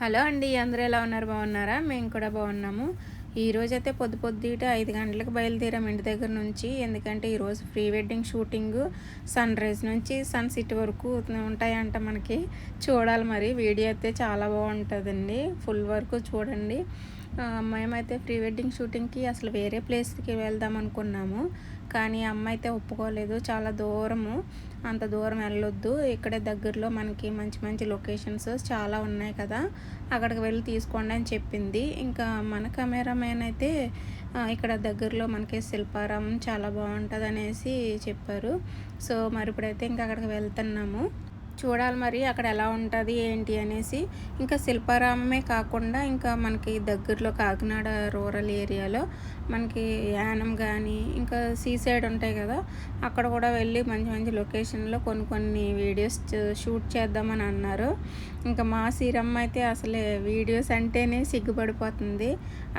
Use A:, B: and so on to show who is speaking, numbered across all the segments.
A: Hello అండి అందరూ ఎలా ఉన్నారు? బాగున్నారా? మేము కూడా బాగున్నాము. ఈరోజు అయితే పొద్దు పొద్దుట ఐదు గంటలకు బయలుదేరాం ఇంటి దగ్గర నుంచి. ఎందుకంటే ఈరోజు pre wedding shooting sun rise నుంచి సన్సిట్ వరకు ఉంటాయంట మనకి. చూడాలి మరి. వీడియో అయితే చాలా బాగుంటుందండి. ఫుల్ వరకు చూడండి. మేమైతే ప్రీ వెడ్డింగ్ షూటింగ్కి అసలు వేరే ప్లేస్కి వెళ్దాం అనుకున్నాము. కానీ అమ్మ అయితే ఒప్పుకోలేదు. చాలా దూరము. అంత దూరం వెళ్ళొద్దు. ఇక్కడే దగ్గరలో మనకి మంచి మంచి లొకేషన్స్ చాలా ఉన్నాయి కదా. అక్కడికి వెళ్ళి తీసుకోండి అని చెప్పింది. ఇంకా మన కెమెరామెన్ అయితే ఇక్కడ దగ్గరలో మనకి శిల్పారామం చాలా బాగుంటుంది అనేసి చెప్పారు. సో మరి ఇప్పుడైతే ఇంకా అక్కడికి వెళ్తున్నాము. చూడాలి మరి అక్కడ ఎలా ఉంటుంది ఏంటి అనేసి. ఇంకా శిల్పారామమే కాకుండా ఇంకా మనకి దగ్గరలో కాకినాడ రూరల్ ఏరియాలో మనకి యానం కానీ ఇంకా సీ సైడ్ ఉంటాయి కదా అక్కడ కూడా వెళ్ళి మంచి మంచి లొకేషన్లో కొన్ని కొన్ని వీడియోస్ షూట్ చేద్దామని అన్నారు. ఇంకా మా సీరమ్మ అయితే అసలే వీడియోస్ అంటేనే సిగ్గుపడిపోతుంది.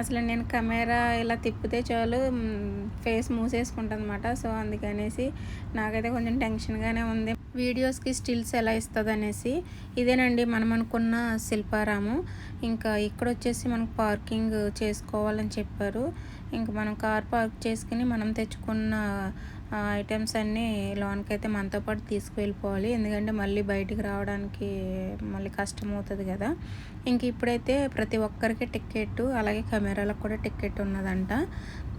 A: అసలు నేను కెమెరా ఇలా తిప్పితే చాలు ఫేస్ మూసేసుకుంటుంది అనమాట సో అందుకనేసి నాకైతే కొంచెం టెన్షన్గానే ఉంది. వీడియోస్కి స్టిల్స్ ఎలా ఇస్తుంది అనేసి ఇదేనండి మనం అనుకున్న శిల్పారాము. ఇంకా ఇక్కడ వచ్చేసి మనకు పార్కింగ్ చేసుకోవాలని చెప్పారు. ఇంకా మనం కార్ పార్క్ చేసుకుని మనం తెచ్చుకున్న ఐటమ్స్ అన్నీ లోన్కి అయితే మనతో పాటు తీసుకువెళ్ళిపోవాలి. ఎందుకంటే మళ్ళీ బయటికి రావడానికి మళ్ళీ కష్టం అవుతుంది కదా. ఇంక ఇప్పుడైతే ప్రతి ఒక్కరికి టికెట్ అలాగే కెమెరాలకు కూడా టికెట్ ఉన్నదంట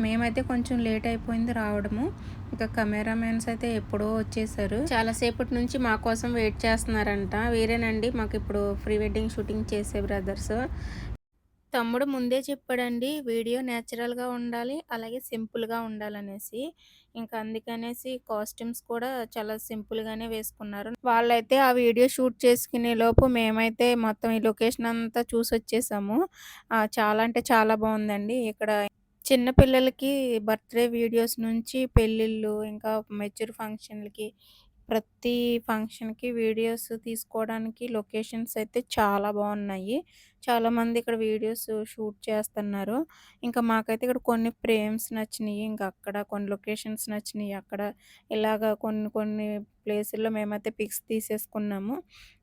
A: మేమైతే కొంచెం లేట్ అయిపోయింది రావడము. ఇంకా కెమెరామెన్స్ అయితే ఎప్పుడో వచ్చేసారు. చాలాసేపటి నుంచి మా కోసం వెయిట్ చేస్తున్నారంట. వేరేనండి మాకు ఇప్పుడు ప్రీ వెడ్డింగ్ షూటింగ్ చేసే బ్రదర్స్. తమ్ముడు ముందే చెప్పాడండి వీడియో న్యాచురల్గా ఉండాలి అలాగే సింపుల్గా ఉండాలనేసి. ఇంకా అందుకనేసి కాస్ట్యూమ్స్ కూడా చాలా సింపుల్గానే వేసుకున్నారు. వాళ్ళైతే ఆ వీడియో షూట్ చేసుకునే లోపు మేమైతే మొత్తం ఈ లొకేషన్ అంతా చూసి వచ్చేసాము చాలా అంటే చాలా బాగుందండి. ఇక్కడ చిన్నపిల్లలకి బర్త్డే వీడియోస్ నుంచి పెళ్ళిళ్ళు ఇంకా మెచ్యూర్ ఫంక్షన్లకి ప్రతి ఫంక్షన్కి వీడియోస్ తీసుకోవడానికి లొకేషన్స్ అయితే చాలా బాగున్నాయి చాలామంది ఇక్కడ వీడియోస్ షూట్ చేస్తున్నారు. ఇంకా మాకైతే ఇక్కడ కొన్ని ఫ్రేమ్స్ నచ్చినాయి ఇంకా అక్కడ కొన్ని లొకేషన్స్ నచ్చినాయి అక్కడ ఇలాగ కొన్ని కొన్ని ప్లేసుల్లో మేమైతే పిక్స్ తీసేసుకున్నాము.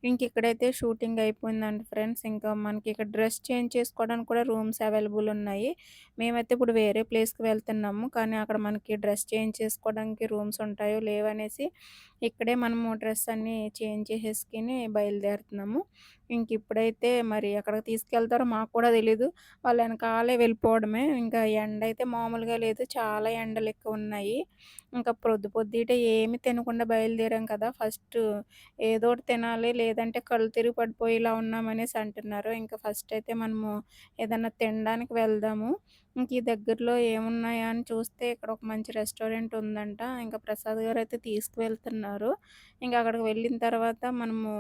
A: ఇంక ఇక్కడైతే షూటింగ్ అయిపోయిందండి ఫ్రెండ్స్. ఇంకా మనకి ఇక్కడ డ్రెస్ చేంజ్ చేసుకోవడానికి కూడా రూమ్స్ అవైలబుల్ ఉన్నాయి. మేమైతే ఇప్పుడు వేరే ప్లేస్కి వెళ్తున్నాము. కానీ అక్కడ మనకి డ్రెస్ చేంజ్ చేసుకోవడానికి రూమ్స్ ఉంటాయో లేవనేసి ఇక్కడే మనము డ్రెస్ అన్నీ చేంజ్ చేసేసుకుని బయలుదేరుతున్నాము. ఇంక ఇప్పుడైతే మరి ఎక్కడికి తీసుకెళ్తారో మాకు కూడా తెలీదు. వాళ్ళ వెనకాలే వెళ్ళిపోవడమే. ఇంకా ఎండ అయితే మామూలుగా లేదు. చాలా ఎండలు ఎక్కువ ఉన్నాయి. ఇంకా పొద్దు పొద్దుటే ఏమి తినకుండా బయలుదేరాం కదా. ఫస్ట్ ఏదో ఒకటి తినాలి. లేదంటే కళ్ళు తిరిగి పడిపోయేలా ఉన్నామనేసి అంటున్నారు. ఇంకా ఫస్ట్ అయితే మనము ఏదన్నా తినడానికి వెళ్దాము. ఇంక ఈ దగ్గరలో ఏమున్నాయా అని చూస్తే ఇక్కడ ఒక మంచి రెస్టారెంట్ ఉందంట. ఇంకా ప్రసాద్ గారు అయితే తీసుకువెళ్తున్నారు. ఇంకా అక్కడికి వెళ్ళిన తర్వాత మనము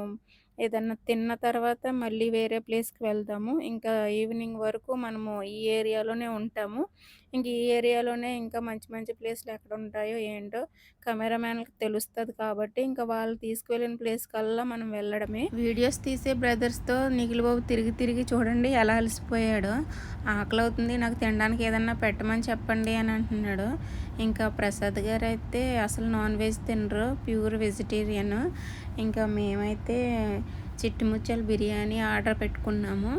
A: ఏదన్నా తిన్న తర్వాత మళ్ళీ వేరే ప్లేస్కి వెళ్దాము. ఇంకా ఈవినింగ్ వరకు మనము ఈ ఏరియాలోనే ఉంటాము. ఇంక ఈ ఏరియాలోనే ఇంకా మంచి మంచి ప్లేస్లు ఎక్కడ ఉంటాయో ఏంటో కెమెరామ్యాన్కి తెలుస్తుంది కాబట్టి ఇంకా వాళ్ళు తీసుకువెళ్ళిన ప్లేస్ కల్లా మనం వెళ్ళడమే. వీడియోస్ తీసే బ్రదర్స్తో బాబు తిరిగి తిరిగి చూడండి ఎలా అలసిపోయాడు. ఆకలి అవుతుంది నాకు తినడానికి ఏదన్నా పెట్టమని చెప్పండి అని అంటున్నాడు. ఇంకా ప్రసాద్ గారు అయితే అసలు నాన్ వెజ్ తినరు ప్యూర్ వెజిటేరియన్. ఇంకా మేమైతే చిట్టుముచ్చలు బిర్యానీ ఆర్డర్ పెట్టుకున్నాము.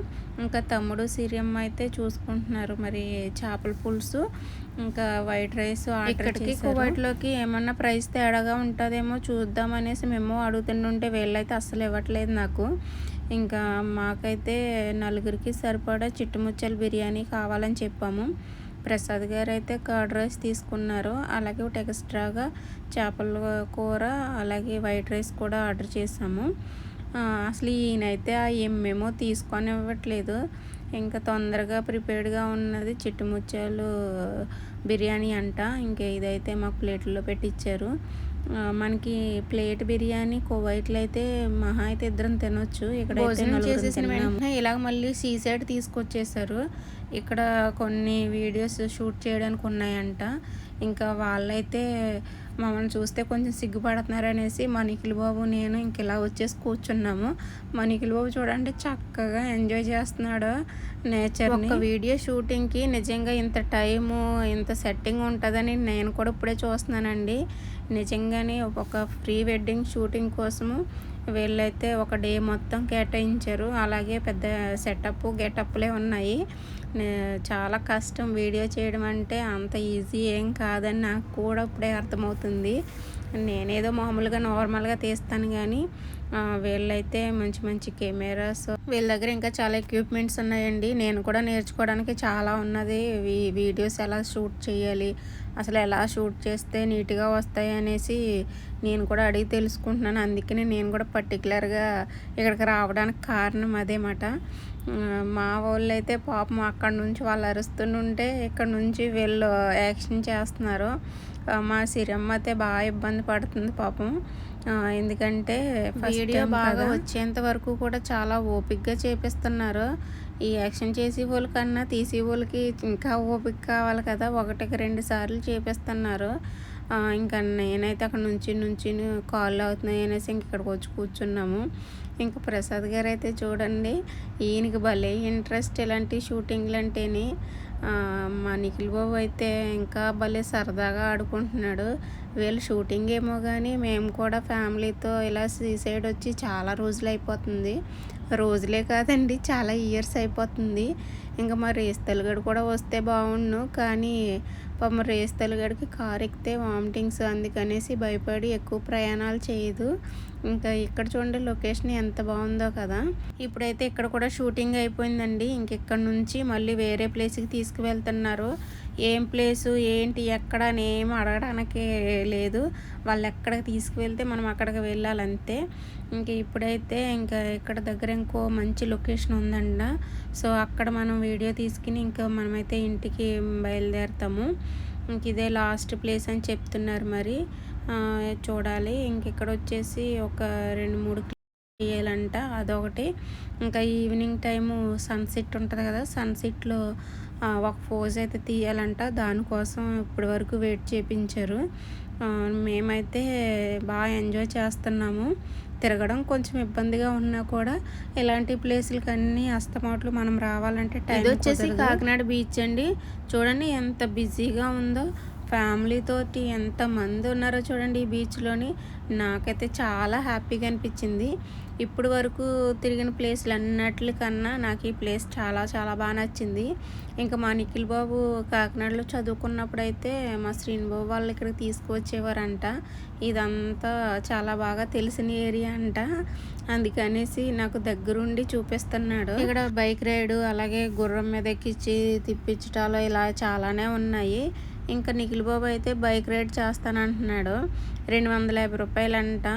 A: ఇంకా తమ్ముడు సిరియమ్మ అయితే చూసుకుంటున్నారు. మరి చేపల పులుసు ఇంకా వైట్ రైస్ ఇక్కడికి కువైట్లోకి ఏమన్నా ప్రైస్ తేడాగా ఉంటుందేమో చూద్దాం అనేసి మేము అడుగుతుంటుంటే వీళ్ళైతే అస్సలు ఇవ్వట్లేదు నాకు. ఇంకా మాకైతే నలుగురికి సరిపడా చిట్టుముచ్చల బిర్యానీ కావాలని చెప్పాము. ప్రసాద్ గారు అయితే కర్డ్ రైస్ తీసుకున్నారు. అలాగే ఒకటి ఎక్స్ట్రాగా చేపల కూర అలాగే వైట్ రైస్ కూడా ఆర్డర్ చేసాము అసలు ఈయనైతే ఆ ఏమేమో తీసుకొని ఇవ్వట్లేదు. ఇంకా తొందరగా ప్రిపేర్డ్గా ఉన్నది చిట్టుముచ్చాలు బిర్యానీ అంట. ఇంకా ఇదైతే మాకు ప్లేట్లో పెట్టించారు మనకి ప్లేట్ బిర్యానీ కువైట్లో అయితే మహా అయితే ఇద్దరం తినొచ్చు. ఇక్కడ ఇలాగ మళ్ళీ సీ సైడ్ తీసుకొచ్చేసారు. ఇక్కడ కొన్ని వీడియోస్ షూట్ చేయడానికి ఉన్నాయంట. ఇంకా వాళ్ళైతే మమ్మల్ని చూస్తే కొంచెం సిగ్గుపడుతున్నారు అనేసి మా నిఖిల్ బాబు నేను ఇంక ఇలా వచ్చేసి కూర్చున్నాము. మా నిఖిల్ బాబు చూడండి చక్కగా ఎంజాయ్ చేస్తున్నాడు నేచర్ ఒక వీడియో షూటింగ్కి నిజంగా ఇంత టైము ఇంత సెట్టింగ్ ఉంటుందని నేను కూడా ఇప్పుడే చూస్తున్నానండి. నిజంగానే ఒక ప్రీ వెడ్డింగ్ షూటింగ్ కోసము వీళ్ళైతే ఒక డే మొత్తం కేటాయించారు. అలాగే పెద్ద సెటప్ గెటప్లే ఉన్నాయి. చాలా కష్టం వీడియో చేయడం అంటే అంత ఈజీ ఏం కాదని నాకు కూడా ఇప్పుడే అర్థమవుతుంది. నేనేదో మామూలుగా నార్మల్గా తీస్తాను కానీ వీళ్ళైతే మంచి మంచి కెమెరాస్. వీళ్ళ దగ్గర ఇంకా చాలా ఎక్విప్మెంట్స్ ఉన్నాయండి. నేను కూడా నేర్చుకోవడానికి చాలా ఉన్నది. వీ- వీడియోస్ ఎలా షూట్ చేయాలి అసలు ఎలా షూట్ చేస్తే నీట్గా వస్తాయి అనేసి నేను కూడా అడిగి తెలుసుకుంటున్నాను. అందుకనే నేను కూడా పర్టికులర్గా ఇక్కడికి రావడానికి కారణం అదేమాట మా వాళ్ళు అయితే పాపం అక్కడ నుంచి వాళ్ళు అరుస్తుంటే ఇక్కడ నుంచి వీళ్ళు యాక్షన్ చేస్తున్నారు. మా సిరమ్మ అయితే బాగా ఇబ్బంది పడుతుంది పాపం. ఎందుకంటే వీడియో బాగా వచ్చేంత వరకు కూడా చాలా ఓపిక్గా చేపిస్తున్నారు. ఈ యాక్షన్ చేసే వాళ్ళకన్నా తీసే వాళ్ళకి ఇంకా ఓపిక కావాలి కదా. ఒకటికి రెండు సార్లు చేపిస్తున్నారు. ఇంకా నేనైతే అక్కడ నుంచి నుంచి కాళ్ళు అవుతున్నాయి అనేసి ఇంక ఇక్కడికి వచ్చి కూర్చున్నాము. ఇంకా ప్రసాద్ గారు అయితే చూడండి ఈయనకి భలే ఇంట్రెస్ట్ ఇలాంటి షూటింగ్లు అంటేని. మా నిఖిల్ బాబు అయితే ఇంకా భలే సరదాగా ఆడుకుంటున్నాడు. వీళ్ళు షూటింగ్ ఏమో కానీ మేము కూడా ఫ్యామిలీతో ఇలా సీ సైడ్ వచ్చి చాలా రోజులు అయిపోతుంది. రోజులే కాదండి చాలా ఇయర్స్ అయిపోతుంది. ఇంకా మా రేస్ తెలుగడు కూడా వస్తే బాగుండు. కానీ పాపం రేస్ తెలుగడికి కార్ ఎక్కితే వామిటింగ్స్ అందుకనేసి భయపడి ఎక్కువ ప్రయాణాలు చేయదు. ఇంకా ఇక్కడ చూడండి లొకేషన్ ఎంత బాగుందో కదా. ఇప్పుడైతే ఇక్కడ కూడా షూటింగ్ అయిపోయిందండి. ఇంక ఇక్కడ నుంచి మళ్ళీ వేరే ప్లేస్కి తీసుకువెళ్తున్నారు. ఏం ప్లేసు ఏంటి ఎక్కడ అని ఏం అడగడానికి లేదు. వాళ్ళు ఎక్కడికి తీసుకువెళ్తే మనం అక్కడికి వెళ్ళాలంతే. ఇంక ఇప్పుడైతే ఇంకా ఇక్కడ దగ్గర ఇంకో మంచి లొకేషన్ ఉందండి సో అక్కడ మనం వీడియో తీసుకుని ఇంకా మనమైతే ఇంటికి బయలుదేరుతాము. ఇంక ఇదే లాస్ట్ ప్లేస్ అని చెప్తున్నారు మరి. చూడాలి. ఇంకెక్కడ వచ్చేసి ఒక రెండు మూడు చేయాలంట. అదొకటి. ఇంకా ఈవినింగ్ టైము సన్సెట్ ఉంటుంది కదా. సన్సెట్లో ఒక ఫోజ్ అయితే తీయాలంట. దానికోసం ఇప్పటి వరకు వెయిట్ చేపించారు. మేమైతే బాగా ఎంజాయ్ చేస్తున్నాము. తిరగడం కొంచెం ఇబ్బందిగా ఉన్నా కూడా ఇలాంటి ప్లేసులకి అన్ని అస్తమాట్లు మనం రావాలంటే టైం వచ్చేసి కాకినాడ బీచ్ అండి. చూడండి ఎంత బిజీగా ఉందో. ఫ్యామిలీ తోటి ఎంత మంది ఉన్నారో చూడండి ఈ బీచ్లోని నాకైతే చాలా హ్యాపీగా అనిపించింది. ఇప్పుడు వరకు తిరిగిన ప్లేస్లు అన్నట్లకన్నా నాకు ఈ ప్లేస్ చాలా చాలా బాగా నచ్చింది. ఇంకా మా నిఖిల్ బాబు కాకినాడలో చదువుకున్నప్పుడు అయితే మా శ్రీను బాబు వాళ్ళు ఇక్కడికి తీసుకువచ్చేవారంట. ఇదంతా చాలా బాగా తెలిసిన ఏరియా అంట. అందుకనేసి నాకు దగ్గరుండి చూపిస్తున్నాడు. ఇక్కడ బైక్ రైడ్ అలాగే గుర్రం మీద ఎక్కించి తిప్పించటాలు ఇలా చాలానే ఉన్నాయి. ఇంకా నిఖిల్ బాబు అయితే బైక్ రైడ్ చేస్తానంటున్నాడు. రెండు వందల యాభై రూపాయలంట.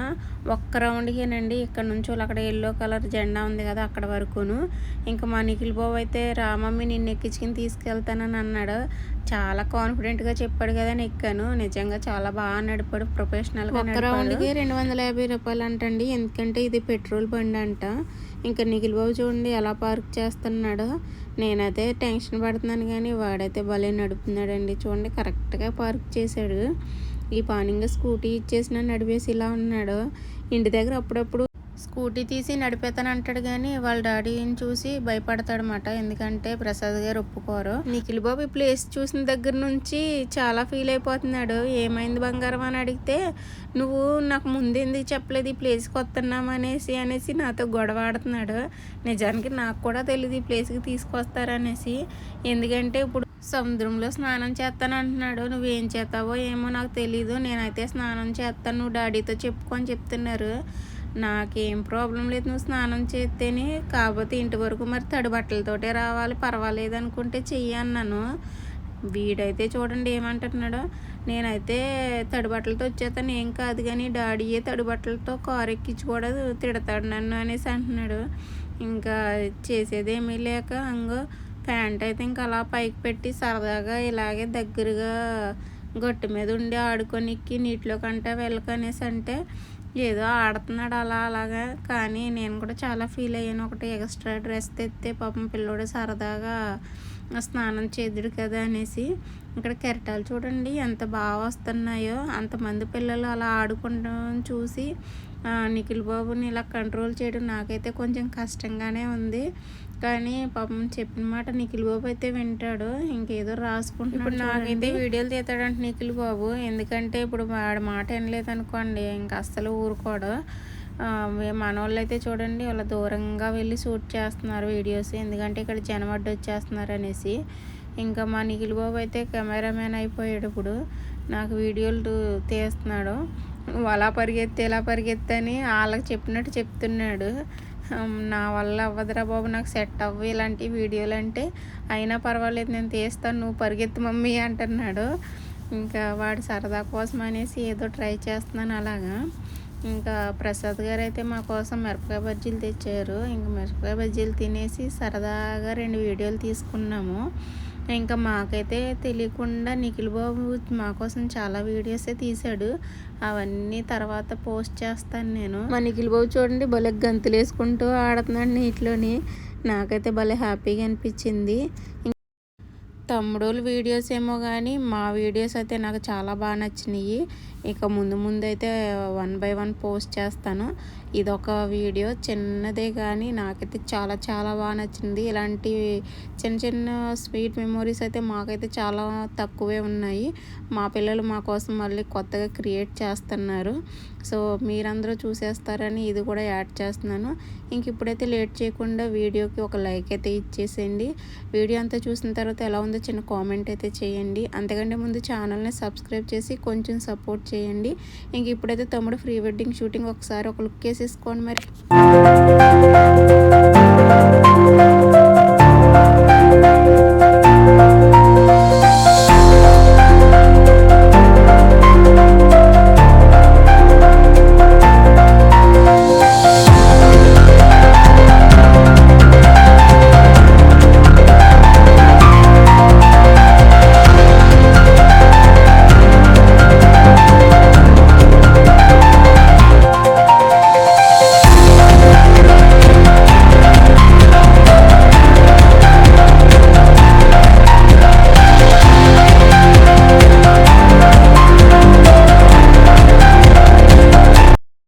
A: ఒక్క రౌండ్కేనండి. ఇక్కడ నుంచి వాళ్ళు అక్కడ ఎల్లో కలర్ జెండా ఉంది కదా అక్కడ వరకును. ఇంకా మా నిఖిల్ బాబు అయితే రామమ్మి నిన్ను ఎక్కించుకుని తీసుకెళ్తానని అన్నాడు. చాలా కాన్ఫిడెంట్గా చెప్పాడు కదా అని ఎక్కాను నిజంగా చాలా బాగా నడిపాడు. ప్రొఫెషనల్గా ఒక్క రౌండ్కి రెండు వందల యాభై రూపాయలు అంటండి ఎందుకంటే ఇది పెట్రోల్ బండి అంట ఇంకా నిఖిల్ బాబు చూడండి ఎలా పార్క్ చేస్తున్నాడో. నేనైతే టెన్షన్ పడుతున్నాను కానీ వాడైతే భలే నడుపుతున్నాడండి. చూడండి కరెక్ట్గా పార్క్ చేశాడు. ఈ పానింగ్ స్కూటీ ఇచ్చేసిన నడిపేసి ఇలా ఉన్నాడు. ఇంటి దగ్గర అప్పుడప్పుడు స్కూటీ తీసి నడిపేతానంటాడు కానీ వాళ్ళ డాడీని చూసి భయపడతాడనమాట ఎందుకంటే ప్రసాద్ గారు ఒప్పుకోరు. నిఖిల్ బాబు ఈ ప్లేస్ చూసిన దగ్గర నుంచి చాలా ఫీల్ అయిపోతున్నాడు. ఏమైంది బంగారం అని అడిగితే నువ్వు నాకు ముందెందుకు చెప్పలేదు ఈ ప్లేస్కి వస్తున్నాం అనేసి అనేసి నాతో గొడవ ఆడుతున్నాడు. నిజానికి నాకు కూడా తెలియదు ఈ ప్లేస్కి తీసుకొస్తారనేసి ఎందుకంటే ఇప్పుడు సముద్రంలో స్నానం చేస్తాను అంటున్నాడు నువ్వేం చేస్తావో ఏమో నాకు తెలీదు. నేనైతే స్నానం చేస్తాను. నువ్వు డాడీతో చెప్పుకొని చెప్తున్నారు. నాకేం ప్రాబ్లం లేదు నువ్వు స్నానం చేస్తేనే కాకపోతే ఇంటి వరకు మరి తడి బట్టలతోటే రావాలి పర్వాలేదు అనుకుంటే చెయ్యి అన్నాను. వీడైతే చూడండి ఏమంటున్నాడో నేనైతే తడి బట్టలతో వచ్చేస్తాను ఏం కాదు కానీ డాడీయే తడి బట్టలతో కారు ఎక్కించి కూడా తిడతాడు నన్ను అనేసి అంటున్నాడు. ఇంకా చేసేదేమీ లేక అంగో ప్యాంట్ అయితే ఇంకా అలా పైకి పెట్టి సరదాగా ఇలాగే దగ్గరగా గట్టు మీద ఉండి ఆడుకోనికి నీటిలో కంటే వెళ్ళకనేసి అంటే ఏదో ఆడుతున్నాడు అలా అలాగా. కానీ నేను కూడా చాలా ఫీల్ అయ్యాను. ఒకటి ఎక్స్ట్రా డ్రెస్ తెస్తే పాపం పిల్లోడు సరదాగా స్నానం చేదుడు కదా అనేసి. ఇక్కడ కెరటాలు చూడండి ఎంత బాగా వస్తున్నాయో. అంతమంది పిల్లలు అలా ఆడుకుంటాం చూసి నిఖిల్ బాబుని ఇలా కంట్రోల్ చేయడం నాకైతే కొంచెం కష్టంగానే ఉంది. కానీ పాపం చెప్పిన మాట నిఖిల్ బాబు అయితే వింటాడు. ఇంకేదో రాసుకుంటున్నాడు ఇప్పుడు నాకైతే వీడియోలు తీస్తాడంట నిఖిల్ బాబు. ఎందుకంటే ఇప్పుడు వాడి మాట వినలేదు అనుకోండి ఇంకా అస్సలు ఊరుకోడు. ఆ, వే- మనోళ్ళు అయితే చూడండి వాళ్ళ దూరంగా వెళ్ళి షూట్ చేస్తున్నారు వీడియోస్. ఎందుకంటే ఇక్కడ జనం అడ్డు వచ్చేస్తున్నారు అనేసి. ఇంకా మా నిఖిల్ బాబు అయితే కెమెరామ్యాన్ అయిపోయాడు ఇప్పుడు. నాకు వీడియోలు తీస్తున్నాడు. అలా పరిగెత్తి ఇలా పరిగెత్తి అని వాళ్ళకి చెప్పినట్టు చెప్తున్నాడు. నా వల్ల అవ్వదురా బాబు నాకు సెట్ అవ్వు ఇలాంటి వీడియోలు అంటే. అయినా పర్వాలేదు నేను తీస్తాను నువ్వు పరిగెత్తు మమ్మీ అంటున్నాడు. ఇంకా వాడు సరదా కోసం అనేసి ఏదో ట్రై చేస్తున్నాను అలాగా. ఇంకా ప్రసాద్ గారు అయితే మా కోసం మిరపకాయ బజ్జీలు తెచ్చారు. ఇంకా మిరపకాయ బజ్జీలు తినేసి సరదాగా రెండు వీడియోలు తీసుకున్నాము. ఇంకా మాకైతే తెలియకుండా నిఖిల్ బాబు మా కోసం చాలా వీడియోసే తీశాడు. అవన్నీ తర్వాత పోస్ట్ చేస్తాను నేను. మా నిఖిల్ బాబు చూడండి భలే గంతులు వేసుకుంటూ ఆడుతున్నాడు నీటిలోని. నాకైతే భలే హ్యాపీగా అనిపించింది. తమ్ముడోళ్ళ వీడియోస్ ఏమో కానీ మా వీడియోస్ అయితే నాకు చాలా బాగా నచ్చినాయి ఇక ముందు ముందు అయితే వన్ బై వన్ పోస్ట్ చేస్తాను. ఇదొక వీడియో చిన్నదే కానీ నాకైతే చాలా చాలా బాగా నచ్చింది. ఇలాంటి చిన్న చిన్న స్వీట్ మెమొరీస్ అయితే మాకైతే చాలా తక్కువే ఉన్నాయి. మా పిల్లలు మా కోసం మళ్ళీ కొత్తగా క్రియేట్ చేస్తున్నారు. సో మీరందరూ చూసేస్తారని ఇది కూడా యాడ్ చేస్తున్నాను. ఇంక ఇప్పుడైతే లేట్ చేయకుండా వీడియోకి ఒక లైక్ అయితే ఇచ్చేసేయండి. వీడియో అంతా చూసిన తర్వాత ఎలా ఉందో చిన్న కామెంట్ అయితే చేయండి. అంతకంటే ముందు ఛానల్ని సబ్స్క్రైబ్ చేసి కొంచెం సపోర్ట్ చేయండి. ఇంక ఇప్పుడైతే తమ్ముడు ప్రీ వెడ్డింగ్ షూటింగ్ ఒకసారి ఒక లుక్ వేసేసుకోండి మరి.